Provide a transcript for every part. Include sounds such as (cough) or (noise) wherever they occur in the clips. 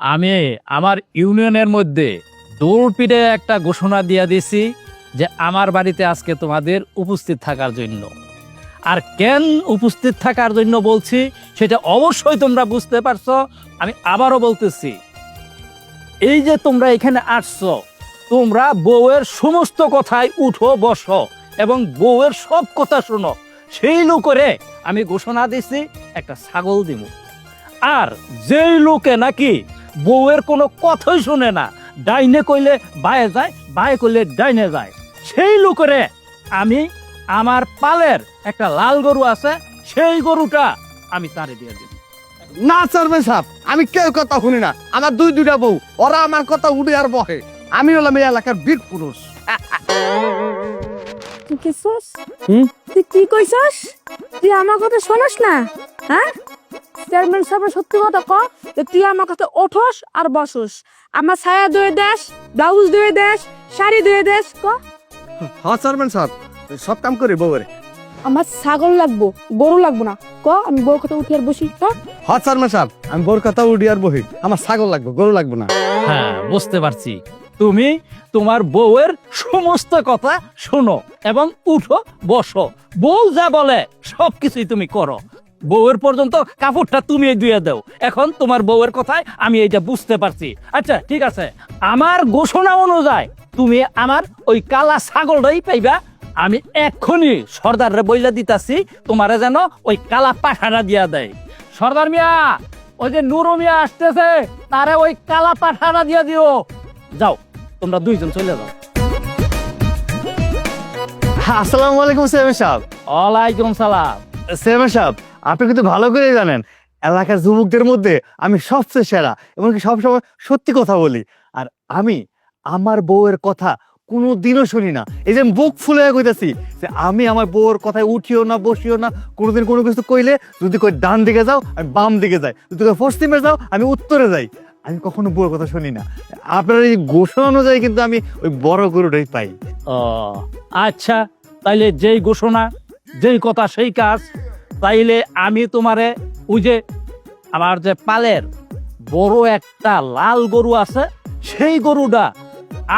আমি আমার ইউনিয়নের মধ্যে দৌড়পিটে একটা ঘোষণা দিয়া দিছি যে আমার বাড়িতে আজকে তোমাদের উপস্থিত থাকার জন্য। আর কেন উপস্থিত থাকার জন্য বলছি, সেটা অবশ্যই তোমরা বুঝতে পারছ, আমি আবারও বলতেছি। এই যে তোমরা এখানে আসছো, তোমরা বউয়ের সমস্ত কথায় উঠো, বসো এবং বউয়ের সব কথা শোনো। সেই লোকেরে আমি ঘোষণা দিছি একটা ছাগল দিব আর যেই লোকে নাকি বউয়ের কোনো কথাই শুনে না। ডাইনে কইলে বায়ে যায় বায়ে কইলে ডাইনে যায়। সেই লোকেরে আমি আমার পালের একটা লাল গরু আছে সেই গরুটা আমি তারে দিয়ে দিব। না চেয়ারম্যান সাহেব আমি কেউ কথা শুনি না। আমার দুই দুইটা বউ ওরা আমার কথা উঠে আর বহে। আমি হলাম এই এলাকার বীর পুরুষ? তুই কি কইছস? তুই আমার কথা শোনাস না হ্যাঁ? চেয়ারম্যান সাহেব সত্যি কথা ক যে তুই আমার কাছে ওঠোস আর বসোস। আমার ছায়া ধুয়ে দেশ ব্লাউজ ধুয়ে দেশ শাড়ি ধুয়ে দেশ ক? হ্যাঁ চেয়ারম্যান সাহেব সব কাম করি বউয়ের। আমার ছাগল লাগবো গরু লাগবো না। ক আমি বউ কথা উঠি আর বসি হ্যাঁ চেয়ারম্যান সাহেব আমি বউর কথা উঠি আর বহি আমার ছাগল লাগবে গরু লাগবে না। হ্যাঁ বুঝতে পারছি। তুমি তোমার বউয়ের সমস্ত কথা শোনো এবং উঠো বসো। বউ যা বলে সব কিছুই তুমি করো। বউয়ের পর্যন্ত কাপড়টা তুমি ধুয়ে দাও। এখন তোমার বউয়ের কথায় আমি এইটা বুঝতে পারছি। আচ্ছা ঠিক আছে। আমার ঘোষণা অনুযায়ী তুমি আমার ওই কালা ছাগলটাই পাইবা। আমি এক্ষুনি সর্দাররে বইলা দিতাছি তোমারে যেন ওই কালা পাঠাটা দিয়া দেয়। সর্দার মিয়া ওই যে নুরু মিয়া আসতেছে তারে ওই কালা পাঠাটা দিয়া দিও। যাও তোমরা দুইজন চলে যাও। আসসালামু আলাইকুম চেয়ারম্যান সাহেব। ওয়ালাইকুম সালাম। চেয়ারম্যান সাহেব আপনি কিন্তু ভালো করে জানেন, এলাকার যুবকদের মধ্যে আমি সবচেয়ে সেরা এমনকি সবসময় সত্যি কথা বলি। আর আমি আমার বউয়ের কথা কোনো দিনও শুনি না। এই যে বুক ফুলে কইতাছি যে আমি আমার বউয়ের কথায় উঠিও না, বসিও না, কোনোদিন কোনো কিছু কইলে যদি কই ডান দিকে যাও, আমি বাম দিকে যাই। যদি কই পশ্চিমে যাও, আমি উত্তরে যাই। আমি কখনো বউয়ের কথা শুনি না। আপনার এই ঘোষণা অনুযায়ী কিন্তু আমি ওই বড় গরুটাই পাই। ও আচ্ছা তাইলে যেই ঘোষণা, যেই কথা, সেই কাজ তাইলে আমি তোমারে ওই যে আমার যে পালের বড় একটা লাল গরু আছে সেই গরুটা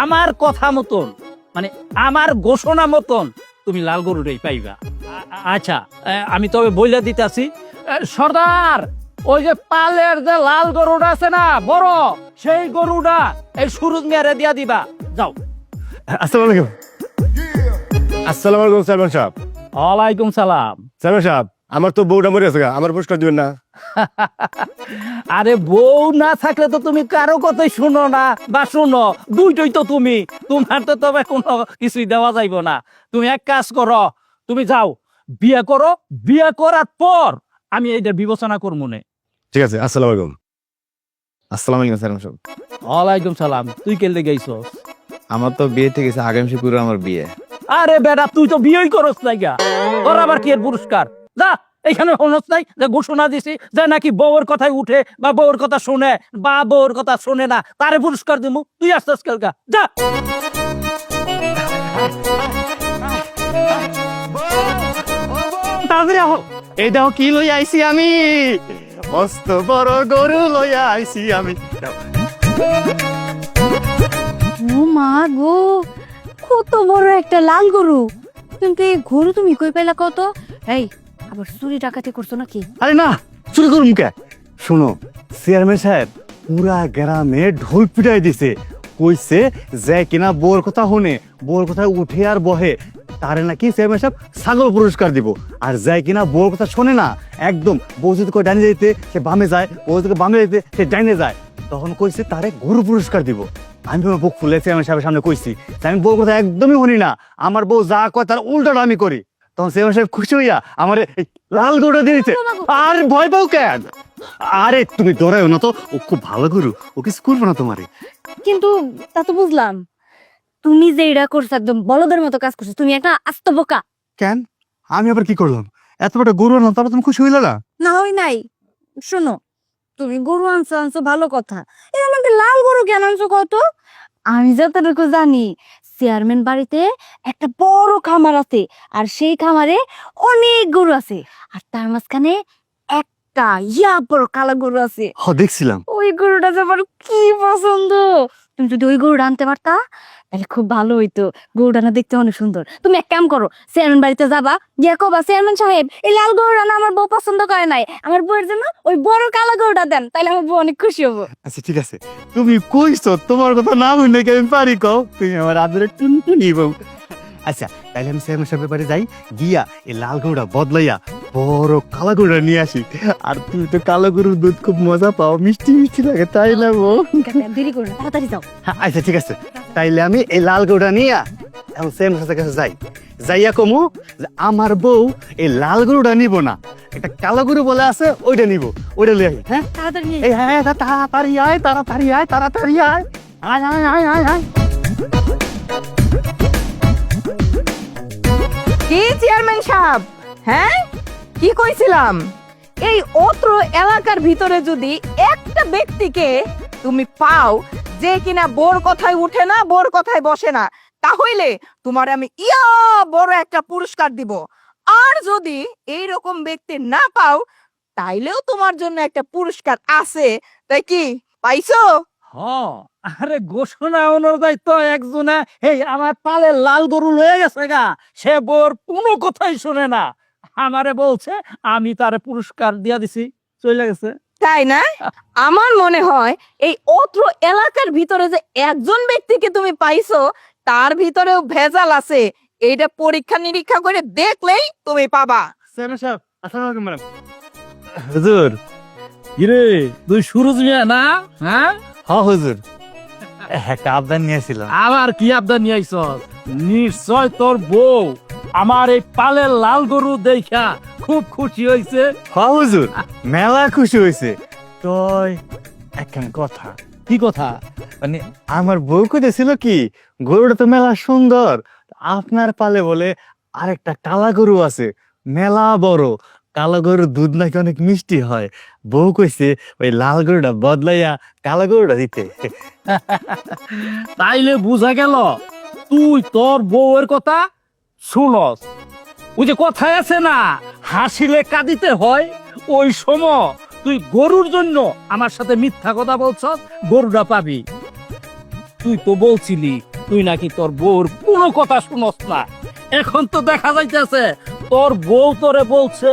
আমার কথা মতন মানে আমার ঘোষণা মতন তুমি লাল গরুটাই পাইবা। আচ্ছা আমি তবে বইলে দিতেছি সর্দার ওই যে পালের যে লাল গরুটা আছে না বড় সেই গরুটা এই সুরজ মিয়ারে দিয়া দিবা। যাও। আসসালামু আলাইকুম। আসসালামু আলাইকুম চেয়ারম্যান সাহেব। ওয়ালাইকুম সালাম। চেয়ারম্যান সাহেব আমার তো বউটা মরে আছে আমার পুরস্কার দিবেন না। (laughs) আরে বউ না থাকলে তো তুমি কারও কথাই শুনো না। বা শুনো দুইটাই তো তুমি। তোমার তো তবে কোনো কিছুই দেওয়া যাইব না। তুমি এক কাজ করো তুমি যাও বিয়ে করো বিয়ে করার পর আমি এইটা বিবেচনা করব নে ঠিক আছে আসসালামু আলাইকুম। আসসালামু আলাইকুম সাহেব। ওয়ালাইকুম সালাম তুই কেলে গেছস আমার তো বিয়ে ঠিক আছে আগামী শুক্র আমার বিয়ে। আরে বেটা তুই তো বিয়েই করস নাই গা। তোর আবার কি এর পুরস্কার? যা এখানে হনস নাই যে ঘোষণা দিছি যে নাকি বউর কথাই উঠে বা বউর কথা শুনে বা বউর কথা শুনে না তারে পুরস্কার দিমু। তুই আসতেস কেলকা যা। তাড়াতাড়ি আহো। এই দেখো কি লই আইছি আমি। মস্ত বড় গরু লইয়া আইছি আমি। ও মা গো কত বড় একটা লাল গরু। কিন্তু এই গরু তুমি কই পাইলা কত এই আবার চুরি ডাকাতি করছ নাকি? আরে না, চুরি করুম কে? চেয়ারম্যান সাহেব পুরা গ্রামে ঢোল পিটাই দিছে। কইছে যে কিনা বউর কথা শুনে বউর কথা উঠে আর বহে, তারে নাকি চেয়ারম্যান সাহেব ছাগল পুরস্কার দিব। আর যায় কিনা কথা শোনে না, একদম বউ যদি কই যাইতে, সে বামে যায়, বউ যদি বামে যাইতে, সে ডাইনে যায়। তখন কইছে তারে গরু পুরস্কার দিব। আমি বুক ফুলে চেয়ারম্যান সাহেবের সামনে কইছি আমি বউর কথা একদমই শুনি না। আমার বউ যা কয় তার উল্টাটা আমি করি। তখন চেয়ারম্যান সাহেব খুশি হইয়া আমার লাল গরুটা দিয়ে দিচ্ছে আর ভয় পাও কেন? আরে তুমি না তো। ও খুব ভালো গরু। ও কিছু করব না তোমারে? কিন্তু তা তো বুঝলাম। তুমি যে এটা করছ একদম বলদের মতো কাজ করছ তুমি একটা আস্ত বোকা। কেন? আমি আবার কি করলাম? এত বড় গরু আনলাম তারপর তুমি খুশি হইলে না? না হয় নাই। শোনো তুমি গরু আনছো আনছো ভালো কথা। এরকম একটা লাল গরু কেন আনছো কত আমি যতটুকু জানি চেয়ারম্যান বাড়িতে একটা বড় খামার আছে আর সেই খামারে অনেক গরু আছে। আর তার মাঝখানে একটা ইয়া বড় কালো গরু আছে। হ দেখছিলাম। ওই গরুটা যে আমার কি পছন্দ! তুমি যদি ওই গরুটা আনতে পারতা, তাহলে খুব ভালো হইতো। গরুটা দেখতে অনেক সুন্দর। তুমি এক কাম করো, চেয়ারম্যান বাড়িতে যাবা, গিয়ে কবা, চেয়ারম্যান সাহেব, এই লাল গরুটা না আমার বউ পছন্দ করে নাই। আমার বউয়ের জন্য ওই বড় কালো গরুটা দেন, তাহলে আমার বউ অনেক খুশি হব। আচ্ছা ঠিক আছে। তুমি কইছো, তোমার কথা না হইলে আমি পারি কও? তুমি আমার আদরের টুনটুনি বউ। আচ্ছা তাইলে আমি চেয়ারম্যান সাহেবের বাড়ি যাই গিয়া এই লাল গরুটা বদলাইয়া বড় কালো গরুটা নিয়ে আসি। আর তুই তো কালো গরুর দুধ খুব মজা পাও মিষ্টি মিষ্টি লাগে তাই না বউ? দেরি করো তাড়াতাড়ি যাও। হ্যাঁ, আচ্ছা ঠিক আছে। তাইলে আমি এই লাল গরুটা নিয়ে এখন সেম সাথে কাছে যাই। যাইয়া কমু যে আমার বউ এই লাল গরুটা নিব না। একটা কালো গরু বলে আছে ওইটা নিব ওইটা লিয়ে আই হ্যাঁ? তাড়াতাড়ি এই হ্যাঁ তাড়াতাড়ি আয় তাড়াতাড়ি আয় তাড়াতাড়ি আয় আয় আয় আয় আয়। কি, চেয়ারম্যান সাহেব? হ্যাঁ? কি কইছিলাম? এই অত্র এলাকার ভিতরে যদি একটা ব্যক্তিকে তুমি পাও যে কিনা বোর কথায় উঠে না, বোর কথায় বসে না তাহলে তোমার আমি ইয়া বড় একটা পুরস্কার দিব। আর যদি এই রকম ব্যক্তি না পাও, তাইলেও তোমার জন্য একটা পুরস্কার আছে। তাই কি, পাইছো? হ আরে ঘোষণা অনুযায়ী তো একজনে। এই আমার পালে লাল গরু লয়ে গেছে গা সে বোর কোনো কথাই শুনে না। আমারে বলছে আমি তারে পুরস্কার দিয়া দিছি। চলে গেছে। তাই না? আমার মনে হয় এই অত্র এলাকার ভিতরে যে একজন ব্যক্তিকে তুমি পাইছো তার ভিতরেও ভেজাল আছে। এইটা পরীক্ষা নিরীক্ষা করে দেখলেই তুমি পাবা। হুজুর। কিরে? তুই সুরজ মিয়া না? হ্যাঁ? হ হুজুর। একটা আবদান নিয়েছিলাম আবার কি আবদার নিয়ে আইছ নিশ্চয় তোর বউ আমার এই পালের লাল গরু দেখা খুব খুশি হয়েছে হ হুজুর মেলা খুশি হয়েছে তই একখান কথা। কি কথা? মানে আমার বউ কইতেছিল কি গরুটা তো মেলা সুন্দর আপনার পালে বলে আরেকটা কালা গরু আছে মেলা বড়। কালো গরুর দুধ নাকি অনেক মিষ্টি হয়? বউ কইছে, ওই লাল গরুটা বদলাইয়া কালো গরুটা দিতে। (laughs) তাইলে বুঝা গেল, তুই তোর বউয়ের কথা শুনস। ওই যে কথায় আছে না, হাসিলে কাঁদিতে হয়, ওই সময় তুই গরুর জন্য আমার সাথে মিথ্যা কথা বলছস, গরুটা পাবি। তুই তো বলছিলি, তুই নাকি তোর বউর কোনো কথা শুনস না। এখন তো দেখা যাইতেছে, তোর বউ তোরে বলছে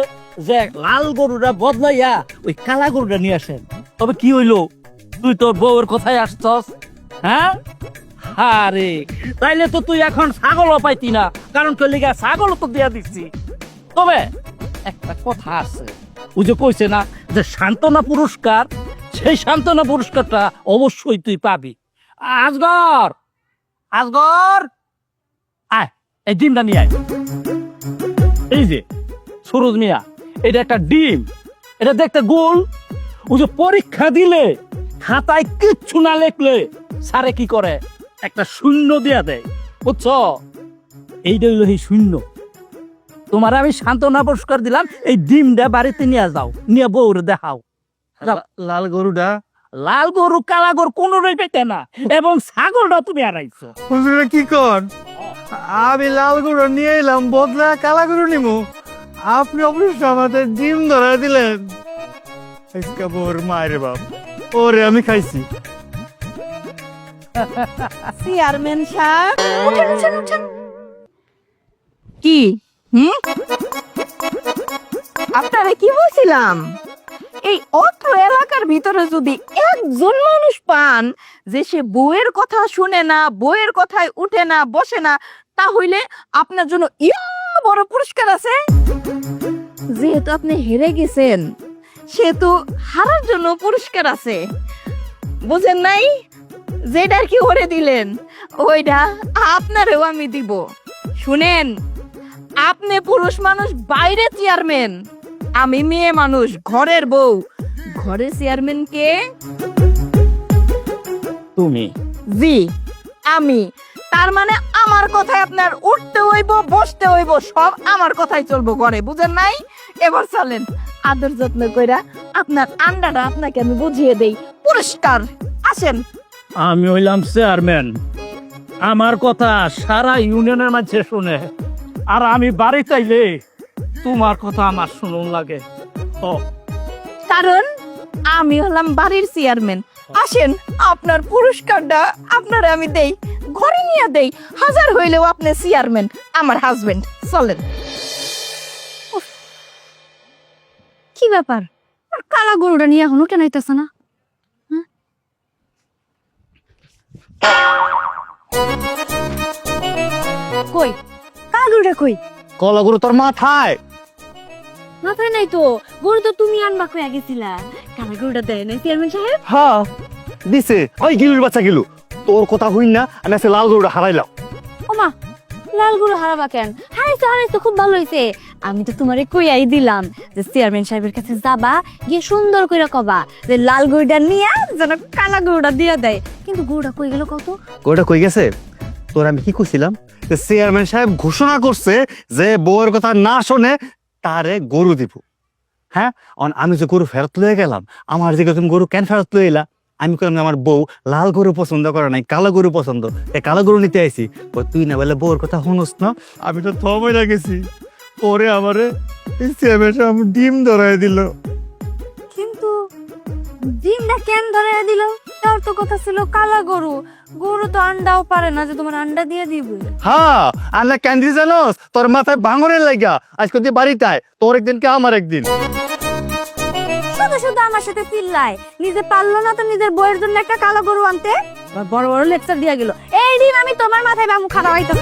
যে লাল গরুটা বদলাইয়া ওই কালা গরুটা নিয়ে আসেন। তবে কি হইল? তুই তোর বউয়ের কথায় আসছস? হ্যাঁ? আরে তাইলে তো তুই এখন ছাগলও পাইতি না, কারণ তোর লিগা ছাগলও তো দিয়া দিচ্ছি। তবে একটা কথা আছে, ও যে কইছে না যে সান্ত্বনা পুরস্কার, সেই সান্ত্বনা পুরস্কারটা অবশ্যই তুই পাবি। আজগর আজগর, আয়, এই ডিমটা নিয়ে আয়। এই যে, সুরজ মিয়া এটা একটা ডিম এটা দেখতে গোল। ও যে পরীক্ষা দিলে খাতায় কিচ্ছু না লেখলে স্যারে কি করে? একটা শূন্য দিয়া দেয়। বুঝছ? এইটা হইল এই শূন্য। তোমার আমি সান্ত্বনা পুরস্কার দিলাম এই ডিমটা বাড়িতে নিয়ে যাও নিয়ে বউরে দেখাও। লাল গরুটা? লাল গরু কালা গরু কোনোটাই পেতে না এবং ছাগলটা তুমি হারাইছো। কি কর? আমি লাল গরু নিয়ে এলাম বদলা কালা গরু নিমু। আপনি অবশ্য আমাদের ডিম ধরা দিলেন। বোর মায়ের বাপ। ওরে আমি খাইছি। চেয়ারম্যান সাহেব। কি? হুম? আপনারা কি বলছিলাম? এই অত্র এলাকার ভিতরে যদি একজন মানুষ পান যে সে বউয়ের কথা শুনে না বউয়ের কথায় উঠে না বসে না তাহলে আপনার জন্য ইয়া বড় পুরস্কার আছে। যেহেতু আপনি হেরে গেছেন সেহেতু হারার জন্য পুরস্কার আছে। বুঝেন নাই? যেটা আর কি ওরে দিলেন ওইটা আপনারেও আমি দিব। শুনেন আপনি পুরুষ মানুষ বাইরে চেয়ারম্যান। আমি মেয়ে মানুষ ঘরের বউ। ঘরের চেয়ারম্যান কে? তুমি। জি আমি। তার মানে আমার কথায় আপনার উঠতে হইব বসতে হইব সব আমার কথাই চলবো ঘরে বুঝেন নাই? এবার চলেন আদর যত্ন কইরা আপনার আন্ডাটা আপনাকে আমি বুঝিয়ে দেই। পুরস্কার আসেন। আমি হইলাম চেয়ারম্যান। আমার কথা সারা ইউনিয়নের মাঝে শুনে। আর আমি বাড়ি চাইলে তোমার কথা আমার শুনুন লাগে। ও। কারণ আমি হলাম বাড়ির চেয়ারম্যান। আসেন আপনার পুরস্কারটা আপনারা আমি দেই। ঘরে নিয়ে দেই। হাজার হইলেও আপনি চেয়ারম্যান আমার হাজবেন্ড চলেন। কি ব্যাপার? আর কালা গরুটা নিয়ে এখনও কেন আইতেছে না। হ্যাঁ? কই? কালা গরুটা কই? কলা গরু তোর মাথায়। মাথায় নাই তো। গরু তো তুমি আনবা কালা গরুটা দেয় না চেয়ারম্যান সাহেব? হ্যাঁ দিছে। ওই গিলুর বাচ্চা গিলু। তোর কথা হইন না আমি আজকে লাল গরুটা হারাইলাম ওমা লাল গরু হারাবা কেন? হারাইছো হারাইছো খুব ভালো হয়েছে আমি তো তোমারে কইয়াই দিলাম যে চেয়ারম্যান সাহেবের কাছে যাবা গিয়ে সুন্দর করে কবা যে লাল গরুটা নিয়ে যেন কালা গরুটা দিয়ে দেয়। কিন্তু গরুটা কই গেল কত? গরুটা কই গেছে? তোর আমি কি কইছিলাম? যে চেয়ারম্যান সাহেব ঘোষণা করছে যে বউয়ের কথা না শোনে তারে গরু দিব। হ্যাঁ? অন আমি যে গরু ফেরত লয়ে গেলাম আমার দিকে তুমি গরু কেন ফেরত লয়ে এলা? আমি কইলাম আমার বউ লাল গরু পছন্দ করে নাই কালো গরু পছন্দ। এই কালো গরু নিতে আইছি। ও তুই না বলে বউর কথা শুনোস না? আমি তো থমে গেছি পরে আমারে সাহেব ডিম ধরাই দিল। কিন্তু ডিমটা কেন ধরে দিল? তার তো কথা ছিল কালা গরু। গরু তো আন্ডাও পারে না যে তোমার আন্ডা দিয়ে দিবে। হ্যাঁ আল্লাহ কেন দিছে জানোস? তোর মাথায় ভাঙনের লাগা আজকে তুই বাড়িতে আয় তোর একদিন কে আমার একদিন। শুধু শুধু আমার সাথে চিল্লায়। নিজে পারল না তো নিজের বইয়ের জন্য একটা কালো গরু আনতে। বড় বড় লেকচার দিয়া গেল। এই দিন আমি তোমার মাথায় বামু খারাপ হইতো